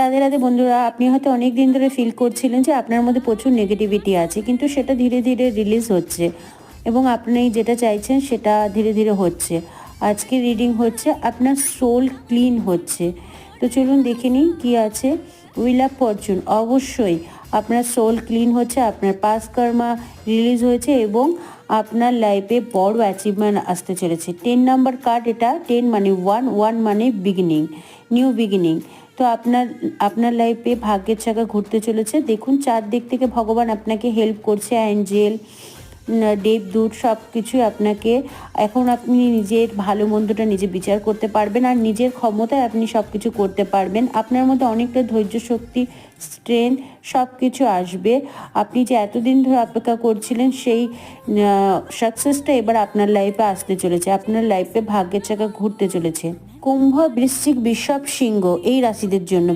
রাধে রাধে বন্ধুরা, আপনি হয়তো অনেক দিন ধরে ফিল করছিলেন যে আপনার মধ্যে প্রচুর নেগেটিভিটি আছে, কিন্তু সেটা ধীরে ধীরে রিলিজ হচ্ছে এবং আপনি যেটা চাইছেন সেটা ধীরে ধীরে হচ্ছে। আজকে রিডিং হচ্ছে, আপনার সোল ক্লিন হচ্ছে। তো চলুন দেখে নিই কী আছে। উইল অফ ফরচুন অবশ্যই আপনার সোল ক্লিন হচ্ছে, আপনার পাস কর্মা রিলিজ হয়েছে এবং আপনার লাইফে বড় অ্যাচিভমেন্ট আসতে চলেছে। টেন নাম্বার কার্ড এটা টেন মানে ওয়ান ওয়ান মানে বিগিনিং নিউ বিগিনিং তো আপনার আপনার লাইফে ভাগ্যের চাকা ঘুরতে চলেছে। দেখুন, চারদিক থেকে ভগবান আপনাকে হেল্প করছে অ্যাঞ্জেল দেবদূত সব কিছুই আপনাকে এখন আপনি নিজের ভালো মন্দটা নিজে বিচার করতে পারবেন আর নিজের ক্ষমতায় আপনি সব কিছু করতে পারবেন। আপনার মধ্যে অনেকটা ধৈর্য শক্তি স্ট্রেংথ সব কিছু আসবে। আপনি যে এতদিন ধরে অপেক্ষা করছিলেন, সেই সাকসেসটা এবার আপনার লাইফে আসতে চলেছে। আপনার লাইফে ভাগ্যের চাকা ঘুরতে চলেছে। কুম্ভ, বৃশ্চিক বিষব সিংহ এই রাশিদের জন্য